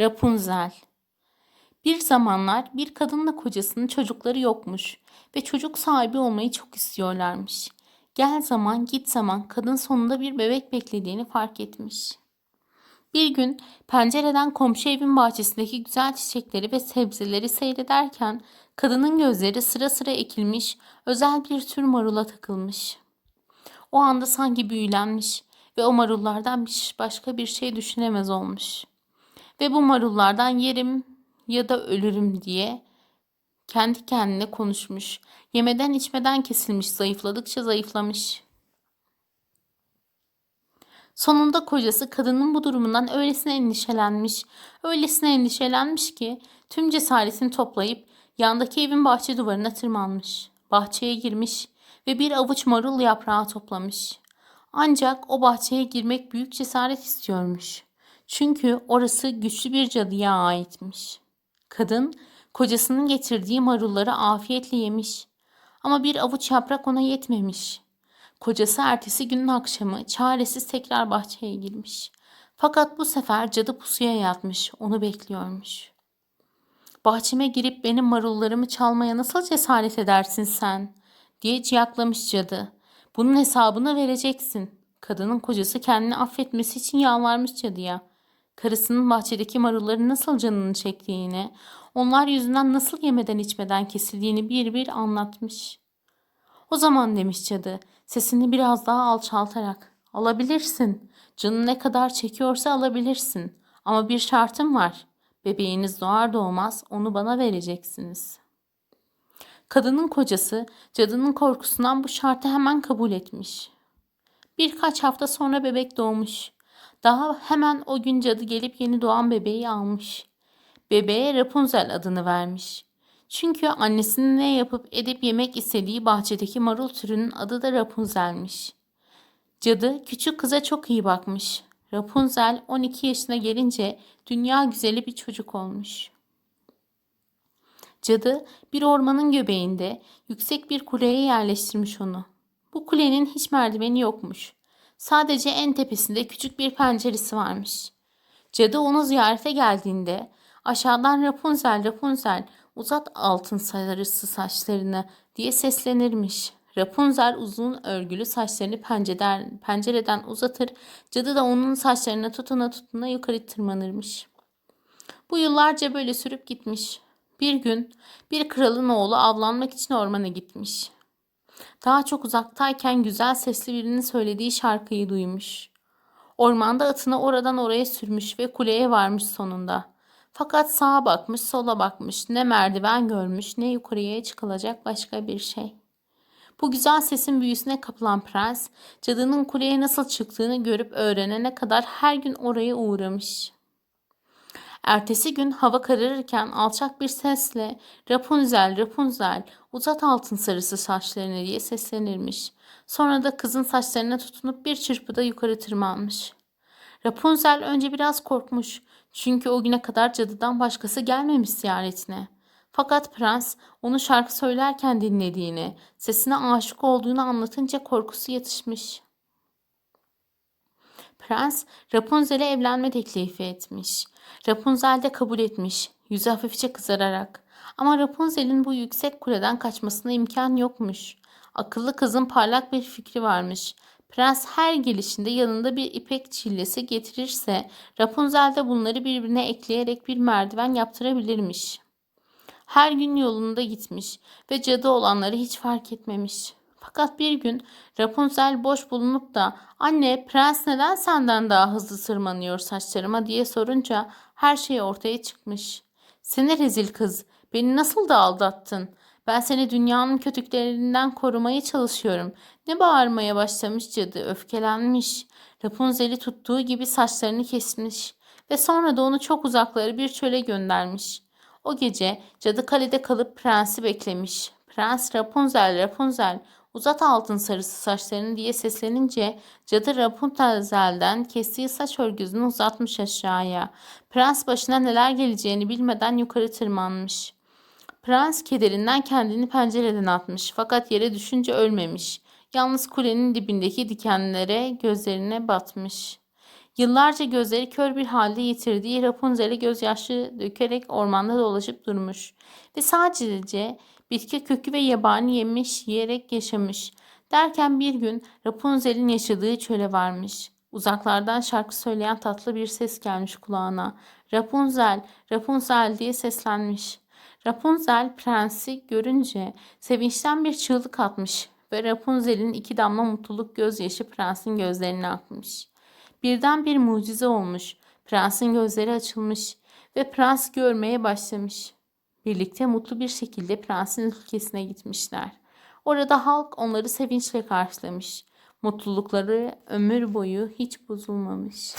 Rapunzel Bir zamanlar bir kadınla kocasının çocukları yokmuş ve çocuk sahibi olmayı çok istiyorlarmış. Gel zaman git zaman kadın sonunda bir bebek beklediğini fark etmiş. Bir gün pencereden komşu evin bahçesindeki güzel çiçekleri ve sebzeleri seyrederken kadının gözleri sıra sıra ekilmiş özel bir tür marula takılmış. O anda sanki büyülenmiş ve o marullardan başka bir şey düşünemez olmuş. Ve bu marullardan yerim ya da ölürüm diye kendi kendine konuşmuş. Yemeden içmeden kesilmiş, zayıfladıkça zayıflamış. Sonunda kocası kadının bu durumundan öylesine endişelenmiş, öylesine endişelenmiş ki tüm cesaretini toplayıp yandaki evin bahçe duvarına tırmanmış. Bahçeye girmiş ve bir avuç marul yaprağı toplamış. Ancak o bahçeye girmek büyük cesaret istiyormuş. Çünkü orası güçlü bir cadıya aitmiş. Kadın kocasının getirdiği marulları afiyetle yemiş. Ama bir avuç yaprak ona yetmemiş. Kocası ertesi günün akşamı çaresiz tekrar bahçeye girmiş. Fakat bu sefer cadı pusuya yatmış, onu bekliyormuş. Bahçeme girip benim marullarımı çalmaya nasıl cesaret edersin sen? diye ciyaklamış cadı. Bunun hesabını vereceksin. Kadının kocası kendini affetmesi için yalvarmış cadıya. Karısının bahçedeki marulları nasıl canını çektiğini, onlar yüzünden nasıl yemeden içmeden kesildiğini bir bir anlatmış. O zaman demiş cadı, sesini biraz daha alçaltarak. Alabilirsin. Canın ne kadar çekiyorsa alabilirsin. Ama bir şartım var. Bebeğiniz doğar doğmaz onu bana vereceksiniz. Kadının kocası cadının korkusundan bu şartı hemen kabul etmiş. Birkaç hafta sonra bebek doğmuş. Daha hemen o gün cadı gelip yeni doğan bebeği almış. Bebeğe Rapunzel adını vermiş. Çünkü annesinin ne yapıp edip yemek istediği bahçedeki marul türünün adı da Rapunzel'miş. Cadı küçük kıza çok iyi bakmış. Rapunzel 12 yaşına gelince dünya güzeli bir çocuk olmuş. Cadı bir ormanın göbeğinde yüksek bir kuleye yerleştirmiş onu. Bu kulenin hiç merdiveni yokmuş. Sadece en tepesinde küçük bir penceresi varmış. Cadı onu ziyarete geldiğinde aşağıdan Rapunzel Rapunzel uzat altın sarısı saçlarını diye seslenirmiş. Rapunzel uzun örgülü saçlarını pencereden, pencereden uzatır, cadı da onun saçlarına tutuna tutuna yukarı tırmanırmış. Bu yıllarca böyle sürüp gitmiş. Bir gün bir kralın oğlu avlanmak için ormana gitmiş. Daha çok uzaktayken güzel sesli birinin söylediği şarkıyı duymuş. Ormanda atını oradan oraya sürmüş ve kuleye varmış sonunda. Fakat sağa bakmış, sola bakmış, ne merdiven görmüş, ne yukarıya çıkılacak başka bir şey. Bu güzel sesin büyüsüne kapılan prens, cadının kuleye nasıl çıktığını görüp öğrenene kadar her gün oraya uğramış. Ertesi gün hava kararırken alçak bir sesle Rapunzel, Rapunzel uzat altın sarısı saçlarını diye seslenirmiş. Sonra da kızın saçlarına tutunup bir çırpıda yukarı tırmanmış. Rapunzel önce biraz korkmuş çünkü o güne kadar cadıdan başkası gelmemiş ziyaretine. Fakat prens onu şarkı söylerken dinlediğini, sesine aşık olduğunu anlatınca korkusu yatışmış. Prens Rapunzel'e evlenme teklifi etmiş. Rapunzel de kabul etmiş, yüzü hafifçe kızararak. Ama Rapunzel'in bu yüksek kuleden kaçmasına imkan yokmuş. Akıllı kızın parlak bir fikri varmış. Prens her gelişinde yanında bir ipek çillesi getirirse Rapunzel de bunları birbirine ekleyerek bir merdiven yaptırabilirmiş. Her gün yolunda gitmiş ve cadı olanları hiç fark etmemiş. Fakat bir gün Rapunzel boş bulunup da anne prens neden senden daha hızlı tırmanıyor saçlarıma diye sorunca her şey ortaya çıkmış. Seni rezil kız beni nasıl da aldattın? Ben seni dünyanın kötülüklerinden korumaya çalışıyorum. Ne bağırmaya başlamış cadı öfkelenmiş. Rapunzel'i tuttuğu gibi saçlarını kesmiş ve sonra da onu çok uzakları bir çöle göndermiş. O gece cadı kalede kalıp prensi beklemiş. Prens Rapunzel Rapunzel uzat altın sarısı saçlarını diye seslenince cadı Rapunzel'den kestiği saç örgüsünü uzatmış aşağıya. Prens başına neler geleceğini bilmeden yukarı tırmanmış. Prens kederinden kendini pencereden atmış fakat yere düşünce ölmemiş. Yalnız kulenin dibindeki dikenlere gözlerine batmış. Yıllarca gözleri kör bir halde yitirdiği Rapunzel'e gözyaşı dökerek ormanda dolaşıp durmuş. Ve sadece bitki kökü ve yabani yemiş yiyerek yaşamış. Derken bir gün Rapunzel'in yaşadığı çöle varmış. Uzaklardan şarkı söyleyen tatlı bir ses gelmiş kulağına. Rapunzel, Rapunzel diye seslenmiş. Rapunzel prensi görünce sevinçten bir çığlık atmış ve Rapunzel'in iki damla mutluluk gözyaşı prensin gözlerine akmış. Birden bir mucize olmuş. Prensin gözleri açılmış ve prens görmeye başlamış. Birlikte mutlu bir şekilde prensin ülkesine gitmişler. Orada halk onları sevinçle karşılamış. Mutlulukları ömür boyu hiç bozulmamış.